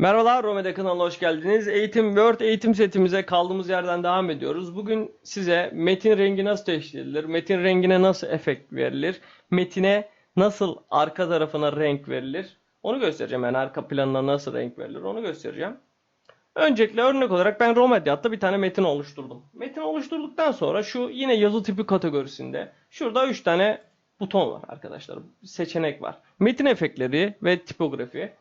Merhaba Romede kanalına hoş geldiniz. Eğitim Word eğitim setimize kaldığımız yerden devam ediyoruz. Bugün size metin rengi nasıl teşkil edilir, metin rengine nasıl efekt verilir, metine nasıl arka tarafına renk verilir onu göstereceğim. Yani arka planına nasıl renk verilir onu göstereceğim. Öncelikle örnek olarak ben Romediat'ta bir tane metin oluşturdum. Metin oluşturduktan sonra şu yine yazı tipi kategorisinde şurada 3 tane buton var arkadaşlar. Seçenek var. Metin efektleri ve tipografi.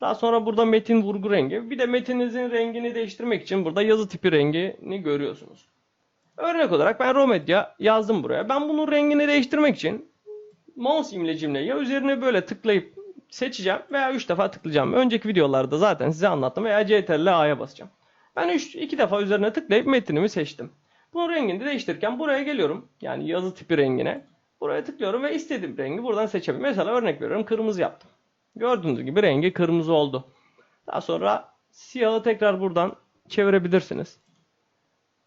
Daha sonra burada metin vurgu rengi. Bir de metininizin rengini değiştirmek için burada yazı tipi rengini görüyorsunuz. Örnek olarak ben Romedia yazdım buraya. Ben bunun rengini değiştirmek için mouse imlecimle ya üzerine böyle tıklayıp seçeceğim veya 3 defa tıklayacağım. Önceki videolarda zaten size anlattım veya CTRL A'ya basacağım. Ben 3 2 defa üzerine tıklayıp metinimi seçtim. Bunun rengini değiştirirken buraya geliyorum. Yani yazı tipi rengine. Buraya tıklıyorum ve istediğim rengi buradan seçebilirim. Mesela örnek veriyorum kırmızı yaptım. Gördüğünüz gibi rengi kırmızı oldu. Daha sonra siyahı tekrar buradan çevirebilirsiniz.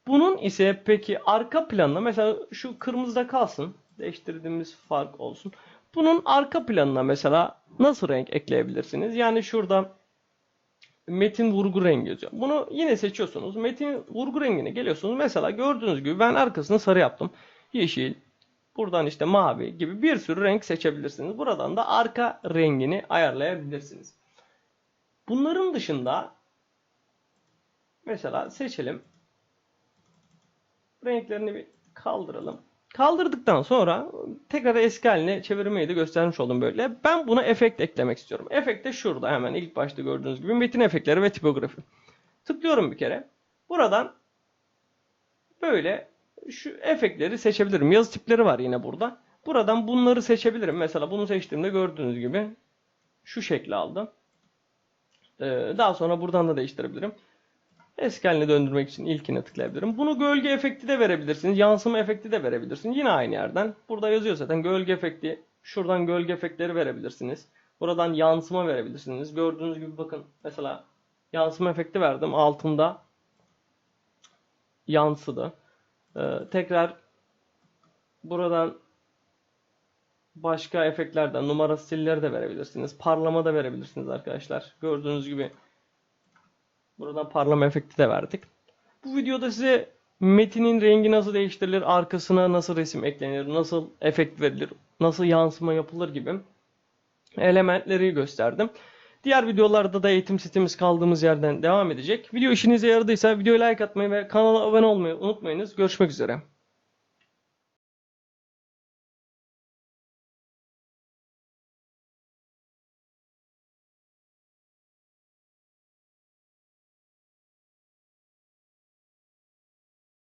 Bunun ise peki arka planına mesela şu kırmızıda kalsın. Değiştirdiğimiz fark olsun. Bunun arka planına mesela nasıl renk ekleyebilirsiniz? Yani şurada metin vurgu rengi yazıyor. Bunu yine seçiyorsunuz. Metin vurgu rengine geliyorsunuz. Mesela gördüğünüz gibi ben arkasını sarı yaptım. Yeşil, Buradan işte mavi gibi bir sürü renk seçebilirsiniz. Buradan da arka rengini ayarlayabilirsiniz. Bunların dışında mesela seçelim. Renklerini bir kaldıralım. Kaldırdıktan sonra tekrar eski haline çevirmeyi de göstermiş oldum böyle. Ben buna efekt eklemek istiyorum. Efekt de şurada hemen ilk başta gördüğünüz gibi metin efektleri ve tipografi. Tıklıyorum bir kere. Buradan böyle şu efektleri seçebilirim. Yazı tipleri var yine burada. Buradan bunları seçebilirim. Mesela bunu seçtiğimde gördüğünüz gibi şu şekli aldı. Ee, daha sonra buradan da değiştirebilirim. Eski haline döndürmek için ilkine tıklayabilirim. Bunu gölge efekti de verebilirsiniz. Yansıma efekti de verebilirsiniz. Yine aynı yerden. Burada yazıyor zaten gölge efekti. Şuradan gölge efektleri verebilirsiniz. Buradan yansıma verebilirsiniz. Gördüğünüz gibi bakın mesela yansıma efekti verdim. Altında yansıdı. Ee, tekrar buradan başka efektlerden numara stilleri de verebilirsiniz. Parlama da verebilirsiniz arkadaşlar. Gördüğünüz gibi buradan parlama efekti de verdik. Bu videoda size metinin rengi nasıl değiştirilir, arkasına nasıl resim eklenir, nasıl efekt verilir, nasıl yansıma yapılır gibi elementleri gösterdim. Diğer videolarda da eğitim sitemiz kaldığımız yerden devam edecek. Video işinize yaradıysa videoya like atmayı ve kanala abone olmayı unutmayınız. Görüşmek üzere.